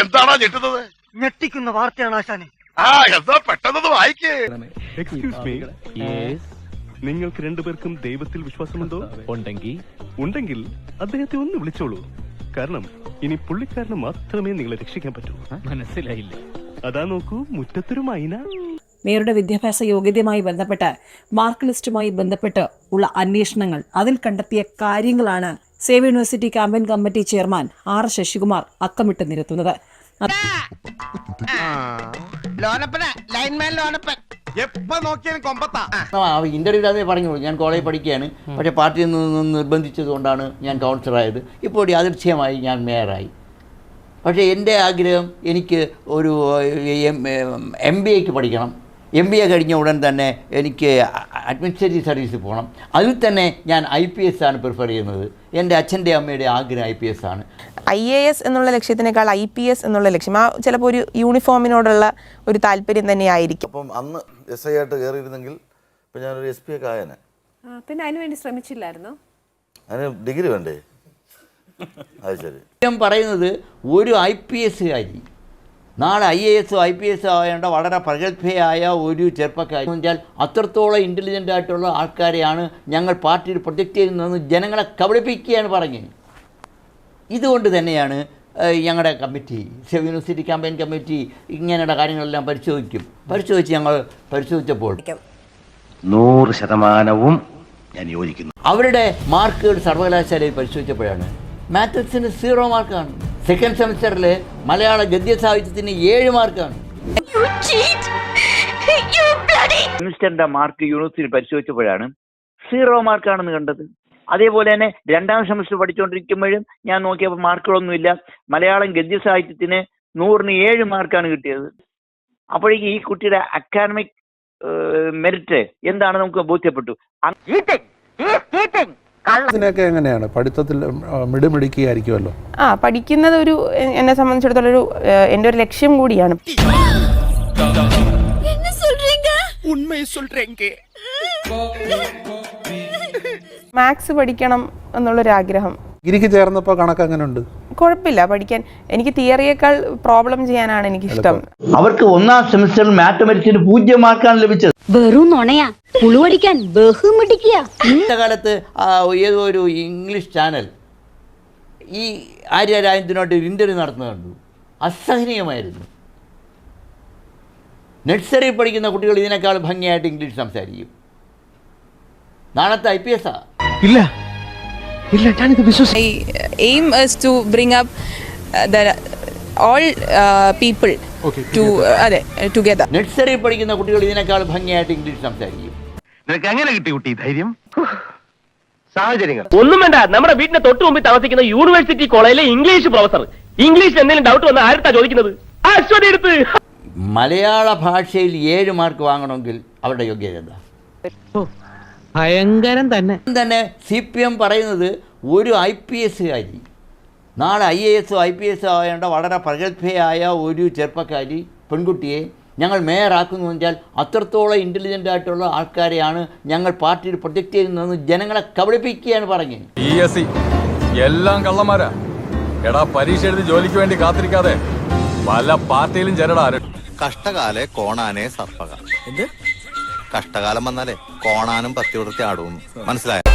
എന്താണാ ഞെട്ടുന്നത്? ഞെട്ടിക്കുന്ന വാർത്തയാണ് ആശാനെ. ആ എന്താ പെട്ടെന്ന് വായിക്കേ. എക്സ്ക്യൂസ് മീ നിങ്ങൾക്ക് രണ്ടുപേർക്കും ദൈവത്തിൽ വിശ്വാസമുണ്ടോ? ഉണ്ടെങ്കിൽ ഉണ്ടെങ്കിൽ അദ്ദേഹത്തെ ഒന്ന് വിളിച്ചോളൂ. കാരണം ഇനി പുള്ളിക്കാരന് മാത്രമേ നിങ്ങളെ രക്ഷിക്കാൻ പറ്റൂ. മനസ്സിലായില്ല. അതാ നോക്കൂ മുറ്റത്തൊരു മൈന. മേയറുടെ വിദ്യാഭ്യാസ യോഗ്യതയുമായി ബന്ധപ്പെട്ട് മാർക്ക് ലിസ്റ്റുമായി ബന്ധപ്പെട്ട് ഉള്ള അന്വേഷണങ്ങൾ അതിൽ കണ്ടെത്തിയ കാര്യങ്ങളാണ് save university campaign committee chairman R Sasikumar അക്കമിട്ട് നിരത്തുന്നത്. ലോനപ്പന ലൈൻമാൻ ലോനപ്പൻ. എപ്പോ നോക്കിയാലും കൊമ്പത്താ. ഇന്റർവ്യൂ പറഞ്ഞു പറഞ്ഞോളൂ ഞാൻ കോളേജ് പഠിക്കുകയാണ്. പക്ഷേ പാർട്ടിയിൽ നിന്ന് നിർബന്ധിച്ചത് കൊണ്ടാണ് ഞാൻ കൗൺസിലറായത്. ഇപ്പോൾ യാദൃച്ഛ്യമായി ഞാൻ മേയറായി. പക്ഷേ എന്റെ ആഗ്രഹം എനിക്ക് ഒരു എം ബി എക്ക് പഠിക്കണം. എം ബി എ കഴിഞ്ഞ ഉടൻ തന്നെ എനിക്ക് അഡ്മിനിസ്ട്രേറ്റീവ് സർവീസിൽ പോകണം. അതിൽ തന്നെ ഞാൻ ഐ പി എസ് ആണ് പ്രിഫർ ചെയ്യുന്നത്. എന്റെ അച്ഛന്റെ അമ്മയുടെ ആഗ്രഹം ഐ പി എസ് ആണ്. ഐ എ എസ് എന്നുള്ള ലക്ഷ്യത്തിനേക്കാൾ ഐ പി എസ് എന്നുള്ള ലക്ഷ്യം. ആ ചിലപ്പോൾ ഒരു യൂണിഫോമിനോടുള്ള ഒരു താല്പര്യം തന്നെയായിരിക്കും. അപ്പം അന്ന് എസ് ഐ ആയിട്ട് കയറിയിരുന്നെങ്കിൽ ഇപ്പം ഞാനൊരു എസ് പി ഒക്കെ ആയനെ. പിന്നെ അതിനുവേണ്ടി ശ്രമിച്ചില്ലായിരുന്നു? അതിന് ഡിഗ്രി വേണ്ടേ? അത് ശരി. ഞാൻ പറയുന്നത് ഒരു ഐ പി എസ്സുകാരി നാളെ ഐ എ എസോ ഐ പി എസോ ആവേണ്ട വളരെ പ്രഗത്ഭയായ ഒരു ചെറുപ്പക്കാരി. എന്ന് വെച്ചാൽ അത്രത്തോളം ഇന്റലിജന്റ് ആയിട്ടുള്ള ആൾക്കാരെയാണ് ഞങ്ങൾ പാർട്ടിയിൽ പ്രൊജക്റ്റ് ചെയ്യുന്നതെന്ന് ജനങ്ങളെ കബളിപ്പിക്കുകയാണ് പറഞ്ഞത്. ഇതുകൊണ്ട് തന്നെയാണ് ഞങ്ങളുടെ committee civil university campaign committee ഇങ്ങനെയുള്ള കാര്യങ്ങളെല്ലാം പരിശോധിക്കും. പരിശോധിച്ച് ഞങ്ങൾ പരിശോധിച്ചപ്പോൾ നൂറ് ശതമാനവും ഞാൻ യോജിക്കുന്നു. അവരുടെ മാർക്കുകൾ സർവകലാശാലയിൽ പരിശോധിച്ചപ്പോഴാണ്. മാത്തസിന് സീറോ മാർക്കാണ്. സെക്കൻഡ് സെമിസ്റ്ററിൽ മലയാള ഗദ്യ സാഹിത്യത്തിന് ഏഴ് മാർക്കാണ്. സെമിസ്റ്ററിന്റെ മാർക്ക് യൂണിവേഴ്സിറ്റി പരിശോധിച്ചപ്പോഴാണ് സീറോ മാർക്കാണെന്ന് കണ്ടത്. അതേപോലെ തന്നെ രണ്ടാം സെമസ്റ്റർ പഠിച്ചുകൊണ്ടിരിക്കുമ്പോഴും ഞാൻ നോക്കിയപ്പോൾ മാർക്കുകളൊന്നുമില്ല. മലയാളം ഗദ്യ സാഹിത്യത്തിന് നൂറിന് ഏഴ് മാർക്കാണ് കിട്ടിയത്. അപ്പോഴേക്ക് ഈ കുട്ടിയുടെ അക്കാഡമിക് മെറിറ്റ് എന്താണ് നമുക്ക് ബോധ്യപ്പെട്ടു. ഇതിനൊക്കെ എങ്ങനെയാണ്? പഠിത്തത്തിൽ മിടുമിടുക്കിയായിരിക്കുമല്ലോ. ആ പഠിക്കുന്നത് ഒരു എന്നെ സംബന്ധിച്ചിടത്തോളം ഒരു എന്റെ ഒരു ലക്ഷ്യം കൂടിയാണ്. മാത്സ് പഠിക്കണം എന്നുള്ളൊരു ആഗ്രഹം ഗിരിക്ക് ചേർന്നപ്പോൾ കണക്ക് അങ്ങനെ ഉണ്ട് കുഴപ്പമില്ല പഠിക്കാൻ. എനിക്ക് തിയറിയേക്കാൾ പ്രോബ്ലം ചെയ്യാനാണ് എനിക്ക് ഇഷ്ടം അവർക്ക് ഒന്നാം സെമിസ്റ്ററിൽ മാത്തമാറ്റിക്സിന് പൂജ്യം മാർക്കാണ് ലഭിച്ചത്. വെറും നുണയാ. പുളുവടിക്കാൻ ബഹുമിടിക്കുക ഇന്നത്തെ കാലത്ത് ആ, ഏതോ ഒരു ഇംഗ്ലീഷ് ചാനൽ ഈ ആര്യ രാജേന്ദ്രനോട്ട് ഒരു ഇന്റർവ്യൂ നടത്തുന്നത് കണ്ടു. അസഹനീയമായിരുന്നു. നഴ്സറി പഠിക്കുന്ന കുട്ടികൾ ഇതിനേക്കാൾ ഭംഗിയായിട്ട് ഇംഗ്ലീഷ് സംസാരിക്കും. നാളത്തെ ഐ പി എസ് ആ? ഇല്ല. ഇല്ല ഞാനിത് I aim to bring up all people to അതെ ടുഗദർ നഴ്സറി പഠിക്കുന്ന കുട്ടികൾ ഇതിനേക്കാൾ ഭംഗിയായിട്ട് ഇംഗ്ലീഷ് സംസാരിക്കും. നിനക്ക് എങ്ങനെ കിട്ടി കുട്ടി ധൈര്യം? സാഹചര്യങ്ങൾ. ഒന്നും വേണ്ട. നമ്മുടെ വീടിന്റെ തൊട്ട് മുമ്പിൽ താമസിക്കുന്ന യൂണിവേഴ്സിറ്റി കോളേജിലെ ഇംഗ്ലീഷ് പ്രൊഫസർ ഇംഗ്ലീഷ് എന്തെങ്കിലും ഡൗട്ട് വന്നാൽ ആരുടെ ചോദിക്കുന്നത്? അശ്വതി എടുത്ത്. മലയാള ഭാഷയിൽ ഏഴ് മാർക്ക് വാങ്ങണമെങ്കിൽ അവരുടെ യോഗ്യത എന്താ? ഭയങ്കരം തന്നെ. തന്നെ സി പി എം പറയുന്നത് ഒരു ഐ പി എസ്സുകാരി നാളെ I A S I P S ആവേണ്ട വളരെ പ്രഗത്ഭയായ ഒരു ചെറുപ്പക്കാരി പെൺകുട്ടിയെ ഞങ്ങൾ മേയറാക്കുന്നു വെച്ചാൽ അത്രത്തോളം ഇന്റലിജന്റ് ആയിട്ടുള്ള ആൾക്കാരെയാണ് ഞങ്ങൾ പാർട്ടിയിൽ പ്രൊജക്റ്റ് ചെയ്യുന്നതെന്ന് ജനങ്ങളെ കബളിപ്പിക്കുകയാണ് പറഞ്ഞത്. പി എസ് സി എല്ലാം കള്ളന്മാരാ. എടാ പരീക്ഷ എഴുതി ജോലിക്ക് വേണ്ടി കാത്തിരിക്കാതെ. പല പാർട്ടിയിലും ചേരടാ കഷ്ടകാലെ കോണാനെ സർപ്പക. എന്ത്? കഷ്ടകാലം വന്നാലേ കോണാനും പത്തി ആടും മനസ്സിലായോ?